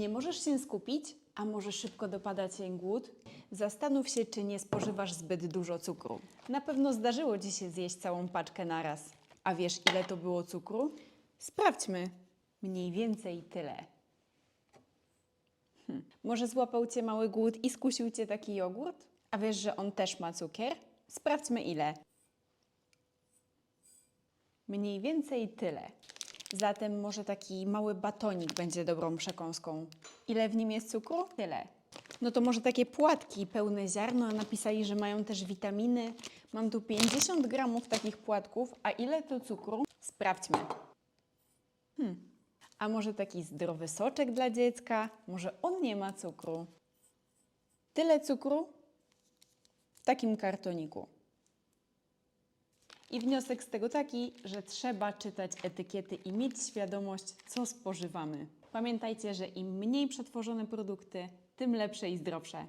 Nie możesz się skupić, a może szybko dopada cię głód? Zastanów się, czy nie spożywasz zbyt dużo cukru. Na pewno zdarzyło ci się zjeść całą paczkę naraz. A wiesz, ile to było cukru? Sprawdźmy. Mniej więcej tyle. Hm. Może złapał cię mały głód i skusił cię taki jogurt? A wiesz, że on też ma cukier? Sprawdźmy ile. Mniej więcej tyle. Zatem może taki mały batonik będzie dobrą przekąską. Ile w nim jest cukru? Tyle. No to może takie płatki pełne ziarno, a napisali, że mają też witaminy. Mam tu 50 gramów takich płatków, a ile to cukru? Sprawdźmy. Hmm. A może taki zdrowy soczek dla dziecka? Może on nie ma cukru? Tyle cukru w takim kartoniku. I wniosek z tego taki, że trzeba czytać etykiety i mieć świadomość, co spożywamy. Pamiętajcie, że im mniej przetworzone produkty, tym lepsze i zdrowsze.